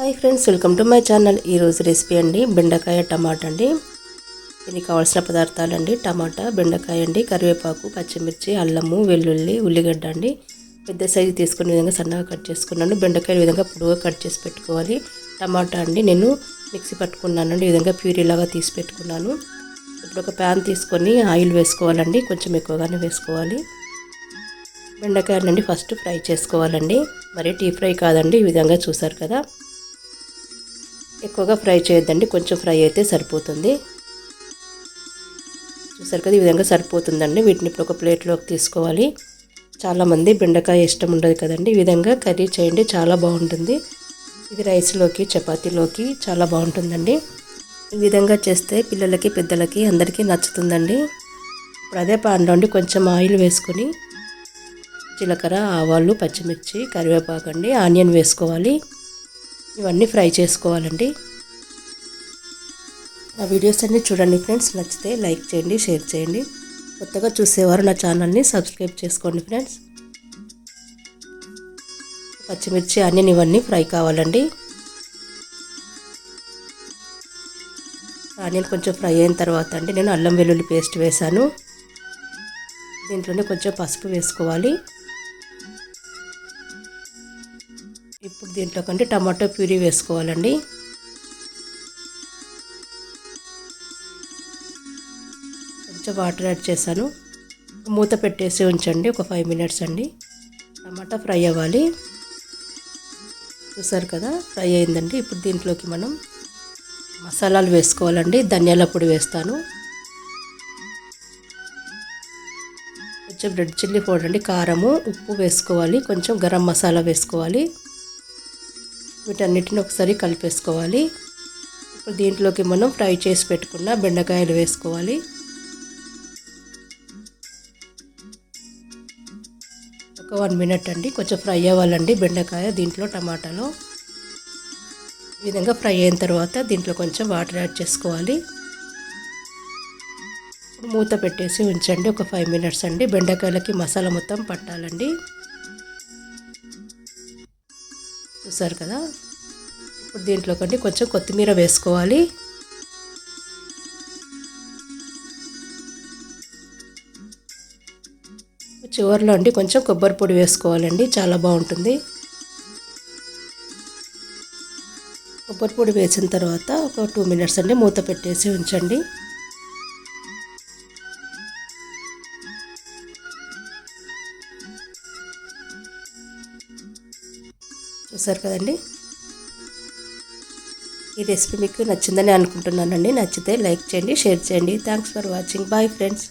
Hi friends welcome to my channel. ఈరోజు recipe అండి బెండకాయ టమాటా అండి. దీనికి కావాల్సిన పదార్థాలు అండి టమాటా బెండకాయ అండి కరివేపాకు పచ్చిమిర్చి అల్లము వెల్లుల్లి ఉల్లిగడ్డ అండి. పెద్ద సైజు తీసుకునే విధంగా సన్నగా కట్ చేసుకున్నాను. బెండకాయలు విధంగా పొడుగా కట్ చేసి పెట్టుకోవాలి. టమాటా అండి నేను మిక్సీ పట్టుకున్నానండి ఈ విధంగా ప్యూరీలాగా తీసి పెట్టుకున్నాను. ఇప్పుడు ఒక ప్యాన్ తీసుకొని ఆయిల్ వేసుకోవాలండి కొంచెం ఎక్కువగానే వేసుకోవాలి. బెండకాయలండి ఫస్ట్ ఫ్రై చేసుకోవాలండి. మరి టీ ఫ్రై కాదండి ఈ విధంగా చూసారు కదా. ఎక్కువగా ఫ్రై చేయొద్దండి కొంచెం ఫ్రై అయితే సరిపోతుంది. చూసారు కదా ఈ విధంగా సరిపోతుందండి. వీటిని ఇప్పుడు ఒక ప్లేట్లోకి తీసుకోవాలి. చాలామంది బెండకాయ ఇష్టం ఉండదు కదండి. ఈ విధంగా కర్రీ చేయండి చాలా బాగుంటుంది. ఇది రైస్లోకి చపాతీలోకి చాలా బాగుంటుందండి. ఈ విధంగా చేస్తే పిల్లలకి పెద్దలకి అందరికీ నచ్చుతుందండి. ఇప్పుడు అదే పాన్లో అండి కొంచెం ఆయిల్ వేసుకొని జీలకర్ర ఆవాలు పచ్చిమిర్చి కరివేపాకు అండి ఆనియన్ వేసుకోవాలి. ఇవన్నీ ఫ్రై చేసుకోవాలండి. నా వీడియోస్ అన్నీ చూడండి ఫ్రెండ్స్. నచ్చితే లైక్ చేయండి షేర్ చేయండి. కొత్తగా చూసేవారు నా ఛానల్ని సబ్స్క్రైబ్ చేసుకోండి ఫ్రెండ్స్. పచ్చిమిర్చి అన్నీ ఇవన్నీ ఫ్రై కావాలండి. ఆనియన్ కొంచెం ఫ్రై అయిన తర్వాత అండి నేను అల్లం వెల్లుల్లి పేస్ట్ వేశాను. దీంట్లోనే కొంచెం పసుపు వేసుకోవాలి. ఇప్పుడు దీంట్లో కంటే టమాటో ప్యూరీ వేసుకోవాలండి. కొంచెం వాటర్ యాడ్ చేశాను. మూత పెట్టేసి ఉంచండి ఒక ఫైవ్ మినిట్స్ అండి. టమాటా ఫ్రై అవ్వాలి. చూసారు కదా ఫ్రై అయిందండి. ఇప్పుడు దీంట్లోకి మనం మసాలాలు వేసుకోవాలండి. ధనియాల పొడి వేస్తాను. కొంచెం రెడ్ చిల్లీ పౌడర్ అండి కారము ఉప్పు వేసుకోవాలి. కొంచెం గరం మసాలా వేసుకోవాలి. వీటన్నిటిని ఒకసారి కలిపేసుకోవాలి. ఇప్పుడు దీంట్లోకి మనం ఫ్రై చేసి పెట్టుకున్న బెండకాయలు వేసుకోవాలి. ఒక వన్ మినిట్ అండి కొంచెం ఫ్రై అవ్వాలండి బెండకాయ దీంట్లో టమాటాలో. ఈ విధంగా ఫ్రై అయిన తర్వాత దీంట్లో కొంచెం వాటర్ యాడ్ చేసుకోవాలి. మూత పెట్టేసి ఉంచండి ఒక ఫైవ్ మినిట్స్ అండి. బెండకాయలకి మసాలా మొత్తం పట్టాలండి. చూసారు కదా? ఇప్పుడు దీంట్లో కంటే కొంచెం కొత్తిమీర వేసుకోవాలి. చివరిలో అండి కొంచెం కొబ్బరి పొడి వేసుకోవాలండి చాలా బాగుంటుంది. కొబ్బరి పొడి వేసిన తర్వాత ఒక టూ మినిట్స్ అండి మూత పెట్టేసి ఉంచండి. చూసారు కదండి? ఈ రెసిపీ మీకు నచ్చిందని అనుకుంటున్నానండి. నచ్చితే లైక్ చేయండి షేర్ చేయండి. Thanks for watching bye friends